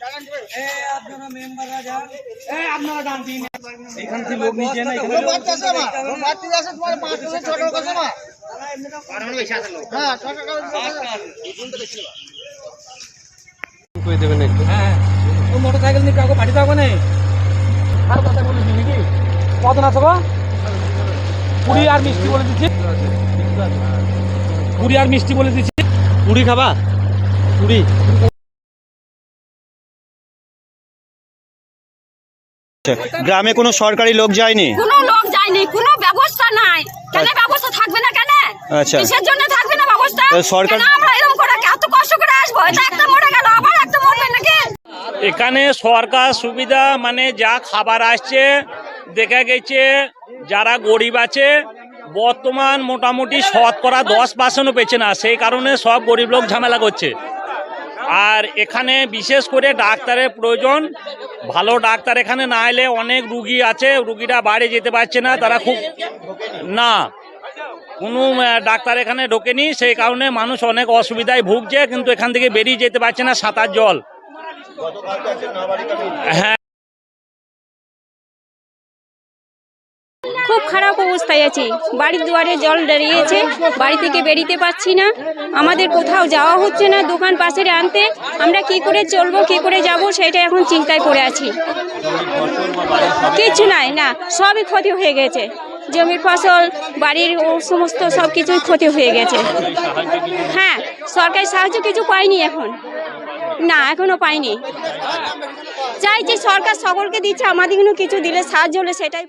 এখান থেকে নিয়ে কাউকে পাঠিয়ে দেবো না আর কথা বলেছি নাকি কত না গো পুরি আর মিষ্টি বলে দিচ্ছি পুরি আর মিষ্টি বলে দিচ্ছি। পুরি খাবা? পুরি। গ্রামে কোনো সরকারি লোক যায়নি? কোনো লোক যায়নি কোনো ব্যবস্থা নাই। কেন ব্যবস্থা থাকবে না কেন? আচ্ছা। কিসের জন্য থাকবে না ব্যবস্থা? সরকার- আমরা এরকম করে এত কষ্ট করে আসব? এটা একটা মরে গেল আবার একটা মরবে নাকি? এখানে সরকার সুবিধা মানে যা খাবার আসছে দেখা গেছে যারা গরিব আছে বর্তমান মোটামুটি শতকরা দশ পার্সেন্টও পেছে না। সেই কারণে সব গরিব লোক ঝামেলা করছে। আর এখানে বিশেষ করে ডাক্তারের প্রয়োজন ভালো ডাক্তার এখানে না এলে অনেক রুগী আছে, রুগীরা বাইরে যেতে পারছে না, তারা খুব না, কোনো ডাক্তার এখানে ঢোকেনি, সেই কারণে মানুষ অনেক অসুবিধায় ভুগছে, কিন্তু এখান থেকে বেরিয়ে যেতে পারছে না সাঁতার জল। হ্যাঁ। খুব খারাপ অবস্থায় আছি। বাড়ির দুয়ারে জল দাঁড়িয়েছে, বাড়ি থেকে বেরিতে পাচ্ছি না। আমাদের কোথাও যাওয়া হচ্ছে না দোকান পাশে আনতে। আমরা কি করে চলবো, কি করে যাব সেটা এখন চিন্তায় পড়ে আছি। কিছু নাই, না, সবই ক্ষতি হয়ে গেছে। জমির ফসল, বাড়ির ও সমস্ত সব কিছুই ক্ষতি হয়ে গেছে। হ্যাঁ সরকারি সাহায্য কিছু পাইনি এখন। না, এখনও পাইনি। চাইছি সরকার সকলকে দিচ্ছে, আমাদের কিছু দিলে সাহায্য হলে সেটাই